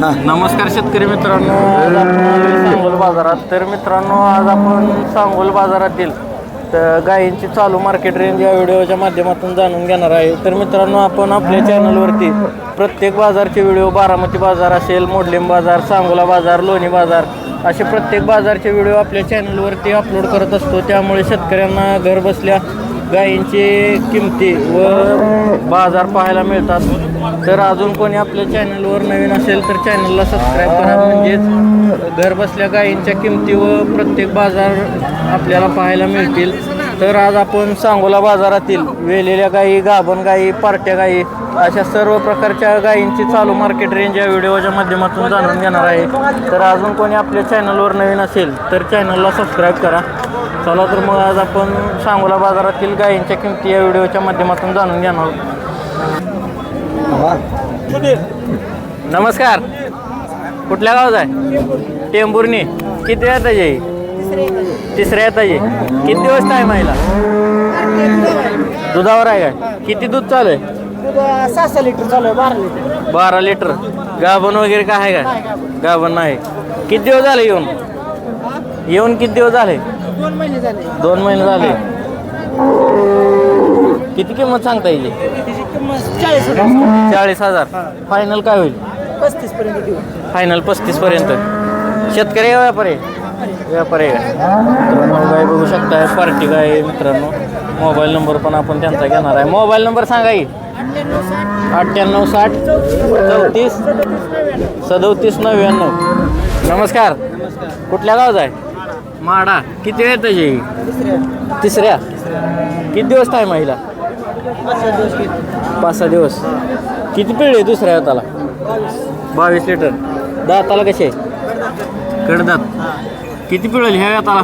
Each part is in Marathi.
नमस्कार शेतकरी मित्रांनो. आज आपण सांगोल बाजारात. तर मित्रांनो आज आपण सांगोल बाजारातील तर गायींची चालू मार्केट रेंज या व्हिडिओच्या माध्यमातून जाणून घेणार आहे. तर मित्रांनो आपण आपल्या चॅनलवरती प्रत्येक बाजारचे व्हिडिओ बारामती बाजार असेल मोडलिम बाजार सांगोला बाजार लोणी बाजार असे प्रत्येक बाजारचे व्हिडिओ आपल्या चॅनलवरती अपलोड करत असतो. त्यामुळे शेतकऱ्यांना घर बसल्या गायींची किमती व बाजार पाहायला मिळतात. तर अजून कोणी आपल्या चॅनलवर नवीन असेल तर चॅनलला सबस्क्राईब करा. म्हणजेच घर बसल्या गायींच्या किमती व प्रत्येक बाजार आपल्याला पाहायला मिळतील. तर आज आपण सांगोला बाजारातील वेलेल्या गायी गाभण गायी पार्ट्या गायी अशा सर्व प्रकारच्या गायींची चालू मार्केट रेंज या व्हिडिओच्या माध्यमातून जाणून घेणार आहे. तर अजून कोणी आपल्या चॅनलवर नवीन असेल तर चॅनलला सबस्क्राईब करा. चला तर मग आज आपण सांगोला बाजारातील गायींच्या किमती या व्हिडिओच्या माध्यमातून जाणून घेणार आहोत. नमस्कार. कुठल्या गावात आहे? टेंबुर्णी किती येता ताजी तिसऱ्या येताची किती दिवस टाईम आहे दुधावर आहे काय? किती दूध चालू आहे? सहा लिटर चालू आहे बारा लिटर. बारा लिटर गाभण वगैरे काय आहे का गाभण नाही. किती दिवस झाले येऊन? येऊन किती दिवस झाले? दोन महिने झाले. दोन महिने झाले. किती किंमत सांगता येईल? चाळीस हजार चाळीस हजार. फायनल काय होईल? पस्तीस पर्यंत देऊ. फायनल पस्तीस पर्यंत. शेतकरी व्यापारी? आहे? व्यापारी गाय बघू शकताय पार्टी गाय मित्रांनो. मोबाईल नंबर पण आपण त्यांचा घेणार आहे. मोबाईल नंबर सांगा की. अठ्ठ्याण्णव साठ. चौतीस. सदोतीस नव्याण्णव. नमस्कार. कुठल्या गावात आहे? माडा. किती वेळ त्याची? तिसऱ्या. किती दिवस टाईम आहे हिला? पाच सहा दिवस. किती पिढी आहे दुसऱ्या हाताला बावीस लिटर. दाताला कसे? आहे कडदात. किती पिळेल ह्या हाताला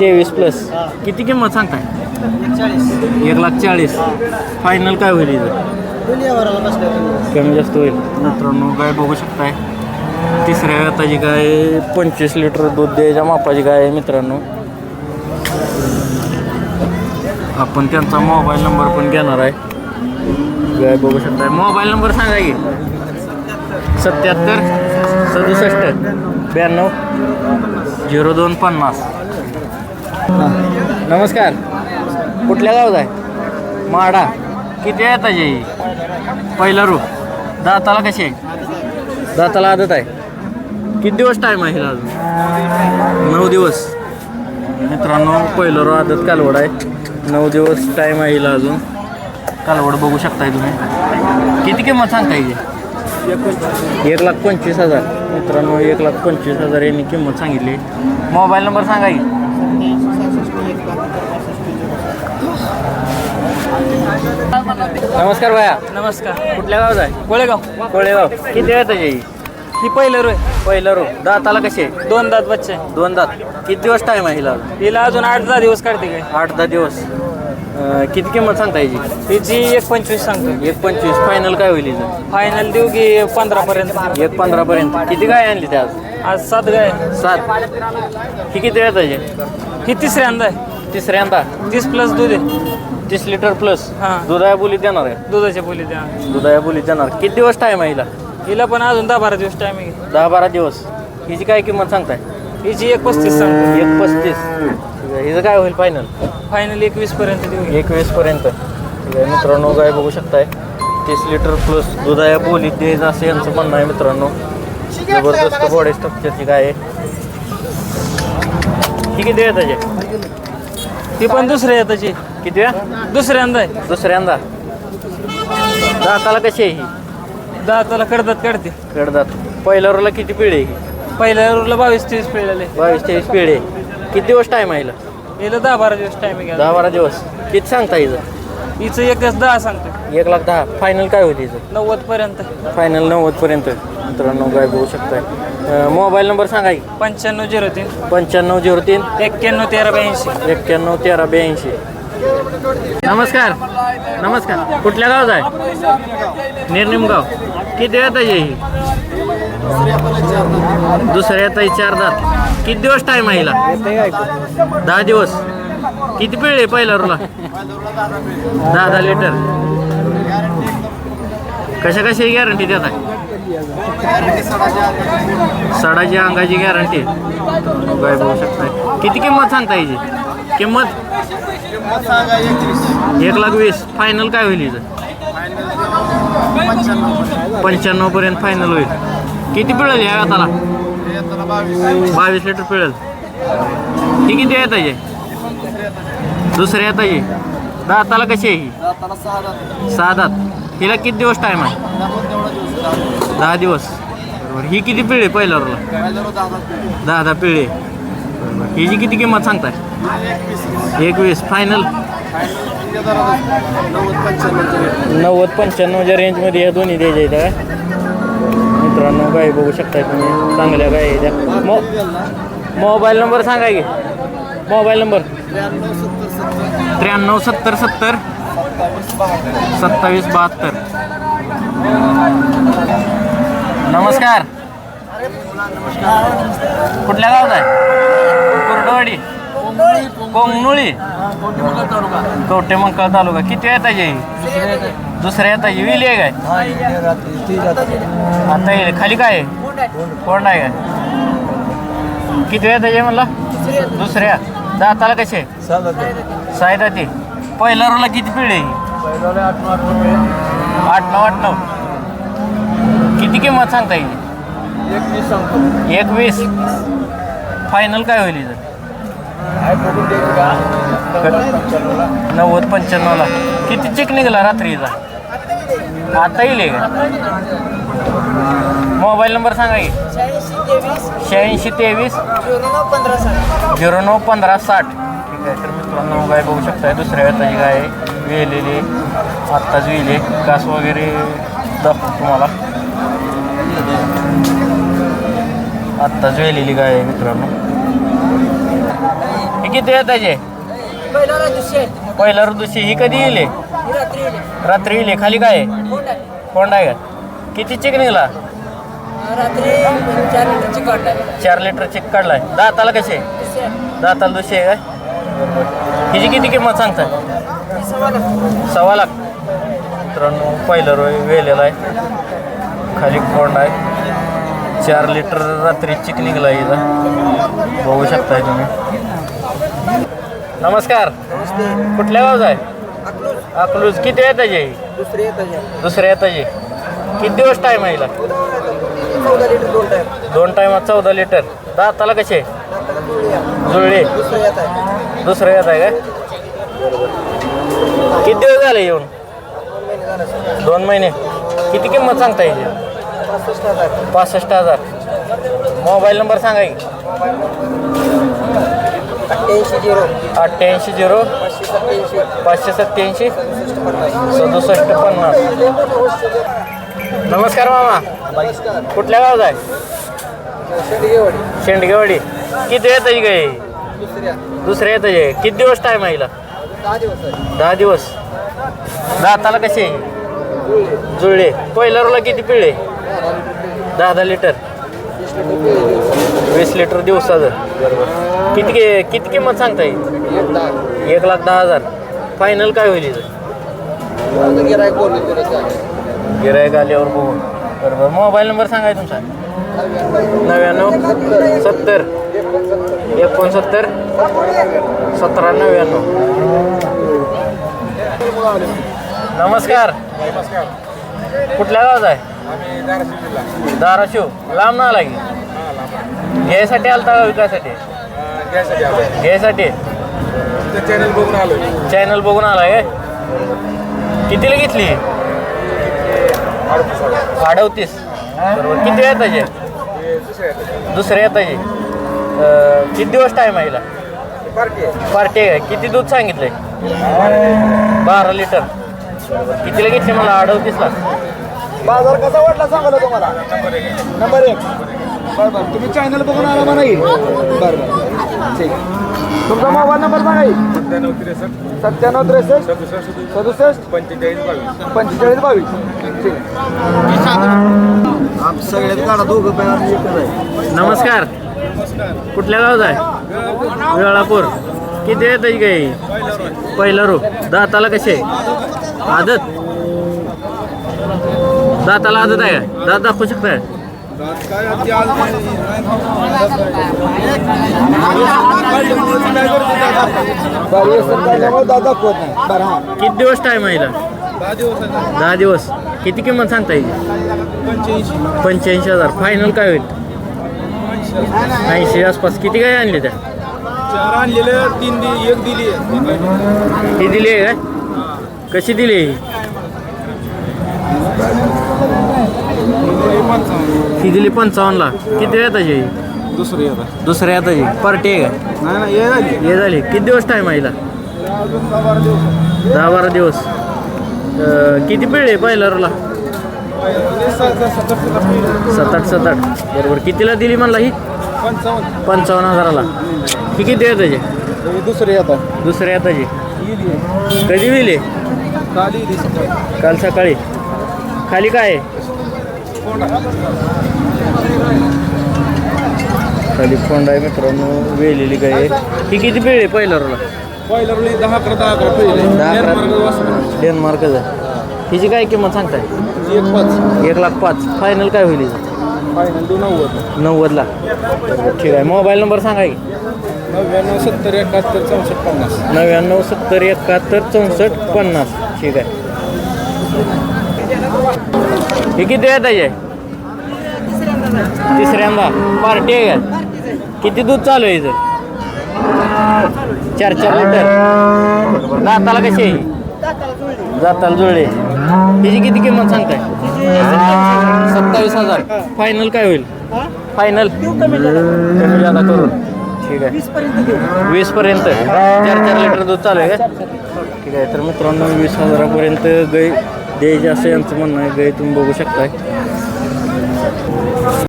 तेवीस प्लस. किती किंमत सांगताय? एक लाख चाळीस. फायनल काय होईल इथं? कमी जास्त होईल. मित्रांनो गाय बघू शकताय. तिसऱ्या हाताची गाय पंचवीस लिटर दूध द्यायच्या मापाची गाय आहे मित्रांनो? आपण त्यांचा मोबाईल नंबर पण घेणार आहे. काय बघू शकताय. मोबाईल नंबर सांगा की. सत्याहत्तर सदुसष्ट ब्याण्णव झिरो दोन पन्नास. नमस्कार. कुठल्या गावात आहे? माडा. किती आहे ताजी पहिला रू दाताला कशी आहे? दाताला आदत आहे. किती दिवस टाईम आहे अजून? नऊ दिवस. मित्रांनो पहिलं रू आदत कालवड आहे. नऊ दिवस टाईम आहे हिला अजून. कालवड बघू शकताय तुम्ही. किती किंमत सांगता येईल एक लाख पंचवीस हजार. मित्रांनो एक लाख पंचवीस हजार यांनी किंमत सांगितली. मोबाईल नंबर सांगा की. नमस्कार भैया. नमस्कार. कुठल्या गावात आहे? कोळेगाव. कोळेगाव. किती वेळ त्याची ही पहिलं रोय पहिलं रो. दाताला कसे दोन दात बच्चे. दोन दात. किती दिवस टाईम आहे हिला? हिला अजून आठ दहा दिवस काढते काय आठ दहा दिवस. अं, किती किंमत सांगता याची तिची एक पंचवीस सांगतो. एक पंचवीस फायनल काय होईल हिचं? फायनल देऊ की पंधरा पर्यंत. एक पंधरा पर्यंत. किती गाय आणली त्या आज? आज सात गाय. सात. ही किती वेळ त्याचे ही तिसऱ्यांदा आहे. तिसऱ्यांदा? तीस प्लस दूध आहे. तीस लिटर प्लस हां. दुधाया बोलीत देणार आहे. दुधाच्या बोली द्या दुधाया बोलीत देणार. किती दिवस टाईम आहे हिला? हिला पण अजून दहा बारा दिवस टायमिंग दहा बारा दिवस. हिची काय किंमत सांगताय? हिची एक पस्तीस सांगतो. एक पस्तीस. आहे हिचं काय होईल फायनल फायनल एकवीस पर्यंत देऊ एकवीस पर्यंत. आहे मित्रांनो गाय बघू शकताय. तीस लिटर प्लस दुधाया बोलीत द्यायचं असं यांचं म्हणणं आहे मित्रांनो. जबरदस्त बॉडी स्ट्रक्चरची गाय आहे. ही किती आहे त्याचे? ती पण दुसऱ्या त्याची. किती आहे? दुसऱ्यांदा आहे. दुसऱ्यांदा. दाताला कशी आहे ही? दाताला कडदात काढते. कडदात. पहिल्या रोला किती पिढी आहे? पहिल्या रूला बावीस तेवीस पिळलेले बावीस तेवीस पिढी आहे किती दिवस टाईम आहे हिला? दहा बारा दिवस टायमिंग आहे. दहा बारा दिवस. किती सांगता हिचं? हिचं एकच दहा सांगतो एक लाख दहा. फायनल काय होईल हिचं? नव्वद पर्यंत. फायनल नव्वदपर्यंत मित्रांनो गाय बघू शकताय. मोबाईल नंबर सांगा की. पंच्याण्णव झिरो तीन. पंच्याण्णव झिरो तीन. एक्क्याण्णव तेरा ब्याऐंशी. एक्क्याण्णव तेरा ब्याऐंशी. नमस्कार. नमस्कार. कुठल्या गावात आहे? निर्निमगाव किती वेळ आहे ही? दुसऱ्या येत आहे चार दात किती दिवस टाईम आहे दहा दिवस. किती पिळे पहिला रुला दहा दहा लिटर कशा कशाची गॅरंटी देत आहे सडाची अंगाची गॅरंटी काय बघू शकता किती किंमत सांगता याची किंमत? एक लाख वीस. फायनल काय होईल हिचं? पंच्याण्णव पर्यंत फायनल होईल. किती पिळेल या आताला बावीस लिटर पिळेल. ही किती येत आहे दुसऱ्या येत आहे दाताला कशी आहे ही? सहा दात हिला किती दिवस टाईम आहे? दहा दिवस. बरोबर. ही किती पिळे पहिल्या दहा दहा पिळे बरोबर. हिची किती किंमत सांगताय? एकवीस. फायनल नव्वद पंच्याण्णवच्या रेंजमध्ये या दोन्ही द्यायच्या आहेत काय? मित्रांनो काय बघू शकता तुम्ही. चांगल्या काय त्या. मो मोबाईल नंबर सांगा की. Mobile number. त्र्याण्णव सत्तर सत्तर. सत्तावीस बहात्तर. नमस्कार. कुठल्या गावात आहे? कुर्डवाडी. कोंगनुळी कवटे मंकाळ तालुका. किती येत आहे दुसऱ्या येत आहे विली आहे काय? आता येईल खाली काय? आहे कोण आहे काय? किती येत आहे म्हणला? दुसऱ्या. दाताला कसे? सायदा ते पहिल्या रोला किती पिढी आहे? आठ नऊ आठ नऊ. किती किंमत सांगता येईल? एकवीस फायनल काय होईल इथं? नव्वद पंच्याण्णवला. किती चेक निघाला रात्रीचा? आता येईल का? मोबाईल नंबर सांगा की. शहाऐंशी तेवीस. झिरो नऊ पंधरा साठ. ठीक आहे तर मित्रांनो गाय बघू शकताय दुसऱ्या वेताची गाय आहे. वेलेली आत्ताच वेली कास वगैरे दाखवू तुम्हाला. आत्ताच वेलेली गाय आहे मित्रांनो. हे किती पहिला ऋतूशी ही कधी येईल? हे? रात्री येईल. खाली काय? आहे कोंड आहे का? किती चिक निघाला चार लिटर चिक काढलाय. दाताला कसे? दाताला दुसरे आहे काय? हिची किती किंमत सांगताय? सव्वा लाख. मित्रांनो पहिलं रोय वेलेला आहे. खाली कोंड आहे. चार लिटर रात्री चिक निघला हिचा बघू शकताय तुम्ही. नमस्कार. कुठल्या गावचा आहे? अकलूज. किती येत आहे दुसऱ्या येताची किती दिवस टाईम आहे हिला? दोन टायमात चौदा लिटर दाताला कसे? जुळले दुसरे येत आहे. दुसरं येत आहे काय किती दिवस झाले येऊन? दोन महिने. किती किंमत सांगता येईल पासष्ट हजार. पासष्ट हजार. मोबाईल नंबर सांगा की. अठ्ठ्याऐंशी झिरो. अठ्ठ्याऐंशी झिरो. पाचशे सत्त्याऐंशी. पाचशे सत्त्याऐंशी. सदुसष्ट पन्नास. नमस्कार मामा. कुठल्या गावात आहे? शेंडगेवाडी. शेंडगेवाडी. किती येत आहे काय दुसऱ्या येत आहे किती दिवस टाईम आहे दहा दिवस दाताला कसे जुळले. जुळले. पहिल्या रोला किती पिळे दहा दहा लिटर. वीस लिटर दिवसाचं. बरोबर. किती कि- किती किंमत सांगता येईल एक लाख दहा हजार. फायनल काय होईल इथं? आता गिरायक बोलले आल्यावर बघून बरोबर. मोबाईल नंबर सांगाय तुमचा? नव्याण्णव सत्तर. एकोणसत्तर सतरा नव्याण्णव. नमस्कार. कुठल्या गावात आहे? धाराशिव लांब ना आला की? घ्यायसाठी आलता का विकायसाठी? घ्यायसाठी चॅनल बघून आलोय. चॅनल बघून आलाय काय कितीला घेतली? अडवतीस बरोबर. किती वेळ त्याचे दुसऱ्या येताचे किती दिवस टाईम आहे हिला? पार्टी आहे. पार्टी आहे. का? किती दूध सांगितलंय? बारा लिटर. कितीला घेतली मला अडवतीसला बाजार कसा वाटला सांगा तुम्हाला? नंबर एक. बरं बरं. तुम्ही चॅनल बघून आला म्हणा येईल बरं बरं. ठीक. तुमचा मोबाईल नंबर सांगा येईल सत्त्याण्णव त्रेसष्ट. सत्त्याण्णव त्रेसष्ट. सदुसष्ट. सदुसष्ट. पंचेचाळीस बावीस. पंचेचाळीस बावीस. ठीक. आप सगळ्यात काढा दोघं पण एकच आहे. नमस्कार. कुठल्या गावात आहे? वेळापूर. किती येत आहे काही पहिला रो दाताला कसे आदत? दाताला आदत आहे. का दात दाखवू शकताय? काय दादा नाही बरं हां किती दिवस टाईम आहे हिला? दहा दिवस. आहे. दहा दिवस किती किंमत सांगता येईल पंच्याऐंशी पंच्याऐंशी हजार. फायनल काय होईल? ऐंशी आसपास. किती काय आणले त्या? चार आणलेले तीन दि एक दिली आहे. ही दिली आहे काय? कशी दिली आहे ही? हे दिली पंचावन्नला किती येताची ही? दुसरी आता. दुसऱ्या येताची पार्टी आहे का? नाही नाही हे झाली. हे झाली. किती दिवस टाईम आहे हिला? अजून दहा बारा दिवस. दहा बारा दिवस अं, किती पिढ आहे पहिल्या रोला स- स- सत्तर सत्तर पिढी. सात आठ सात आठ बरोबर. कितीला दिली म्हणला ही? पंचावन्न पंचावन्न हजाराला. ही किती येताची हे? दुसरी आता. दुसऱ्या गेली आहे. कधी दिली? काली सकाळी. खाली काय? आहे खाली फोंड आहे मित्रांनो वेलेली गाय आहे ही किती पिढ आहे पहिल्या रोला पहिला रोली दहा अकरा दहा अकरा. डेन्मार्कच आहे. हिची काय किंमत सांगताय? एक पाच. एक लाख पाच. फायनल काय होईल हिचं? नव्वद. नव्वदला ठीक आहे. मोबाईल नंबर सांगा की? नव्याण्णव सत्तर एकाहत्तर चौसष्ट पन्नास. नव्याण्णव सत्तर एकाहत्तर चौसष्ट पन्नास. ठीक आहे. हे किती आहे तिसऱ्यांदा. पार्टी आहे का? किती दूध चालू आहे इथं? चार चार लिटर. दाताला कशी आहे? जाताला जुळले. हिची किती किंमत सांगताय? सत्तावीस हजार. फायनल काय होईल? फायनल कमी जादा करून ठीक आहे. वीस पर्यंत चार चार लिटर दूध चालू आहे का? ठीक आहे. तर मित्रांनो वीस हजारापर्यंत गई. द्यायचे असं यांचं म्हणणं आहे गाय तुम्ही बघू शकताय.